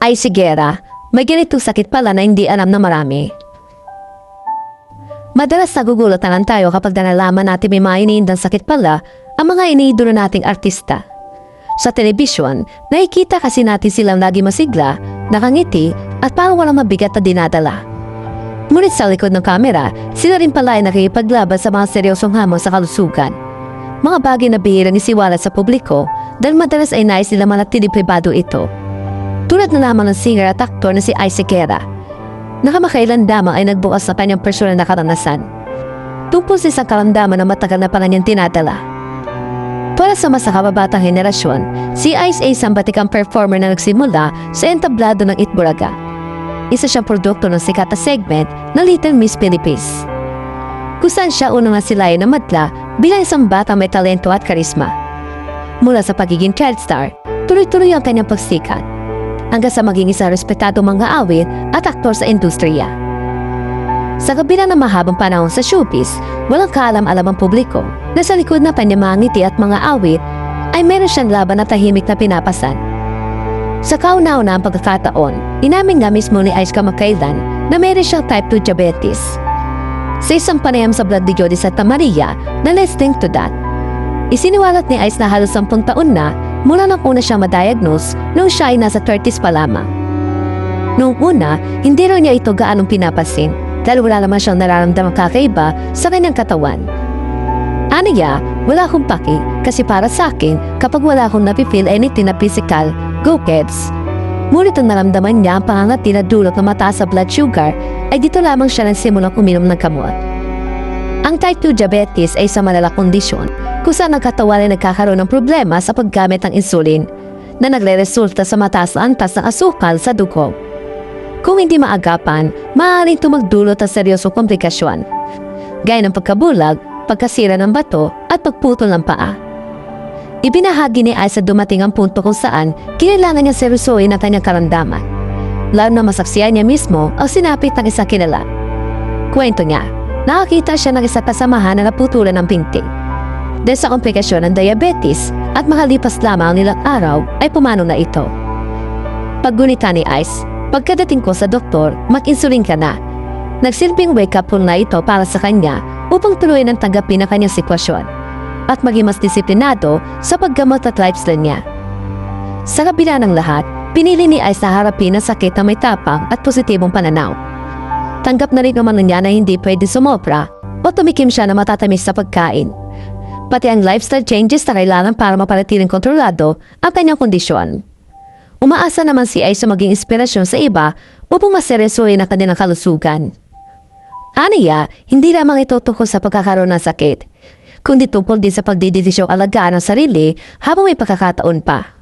Ay sigera, may ganitong sakit pala na hindi alam na marami. Madalas nagugulatan tayo kapag nalalaman natin may mga iniindang sakit pala ang mga iniidolo nating artista. Sa telebisyon, nakikita kasi natin silang lagi masigla, nakangiti at parang walang mabigat na dinadala. Ngunit sa likod ng kamera, sila rin pala ay nakikipaglaban sa mga seryosong hamon sa kalusugan. Mga bagay na bihirang isiwalat sa publiko dahil madalas ay nais nila manatili pribado ito. Tulad na lamang ng singer at aktor na si Isaac Guerra, nakamakailan lamang ay nagbukas sa kanyang personal na karanasan. Tungkol sa isang karamdaman na matagal na pala niyang tinadala. Para sa mas nakababatang henerasyon, si Ice ay isang batikang performer na nagsimula sa entablado ng Itbulaga. Isa siyang produkto ng sikat na segment na Little Miss Philippines. Kung saan siya unang nasilayan ng madla bilang isang batang may talento at karisma. Mula sa pagiging child star, tuloy-tuloy ang kanyang pagsikat hanggang sa maging isang respetado mga awit at aktor sa industriya. Sa kabila ng mahabang panahon sa showbiz, walang kaalam-alam ang publiko na sa likod na panyamangiti at mga awit ay meron siyang laban na tahimik na pinapasan. Sa kauna-una ang pagkakataon, inamin nga mismo ni Ice kamakailan na meron siyang type 2 diabetes. Sa isang panayam sa Blood ni Jody sa Tamaria na listening to that, isiniwalat ni Ice na halos 10 taon na mula nang una siya madiagnose nung siya ay nasa 30s pa lamang. Noong una, hindi raw niya ito gaanong pinapasin dahil wala naman siyang nararamdamang kakaiba sa kanyang katawan. Ano niya, wala akong paki kasi para sa akin, kapag wala akong napipil anything na physical, go kids. Ngunit ang naramdaman niya ang pangangati na dulot ng mataas sa blood sugar ay dito lamang siya nagsimulang uminom ng kamot. Ang type 2 diabetes ay isang malalang kondisyon kung saan ang katawan ay nagkakaroon ng problema sa paggamit ng insulin na nagre-resulta sa mataas na antas ng asukal sa dugo. Kung hindi maagapan, maaaring ito magdulot ng seryosong komplikasyon, gaya ng pagkabulag, pagkasira ng bato at pagputol ng paa. Ibinahagi ni Ay sa dumating ang punto kung saan kailangan niya seryosohin ang kanyang karamdaman. Lalo na masaksiyan niya mismo ang sinapit ng isang kilala. Kwento niya, nakakita siya ng isang kasamahan na naputulan ng pinti. Dahil sa komplikasyon ng diabetes at makalipas lamang ang ilang araw ay pumano na ito. Paggunita ni Ice, pagkadating ko sa doktor, mag-insulin ka na. Nagsilbing wake-up call na ito para sa kanya upang tuloy ng tanggapin ang kanyang sitwasyon at maging mas disiplinado sa paggamot at lifestyle niya. Sa kabila ng lahat, pinili ni Ice na harapin ang sakit na may tapang at positibong pananaw. Tanggap na rin naman niya na hindi pwede sumobra o tumikim siya na matatamis sa pagkain. Pati ang lifestyle changes na kailangan para mapanatiling kontrolado ang kanyang kondisyon. Umaasa naman si sa maging inspirasyon sa iba upang maseryosohin ang kanilang kalusugan. Aniya, hindi lamang ito tungkol sa pagkakaroon ng sakit, kundi tungkol din sa pagdididisyong alagaan ng sarili habang may pagkakataon pa.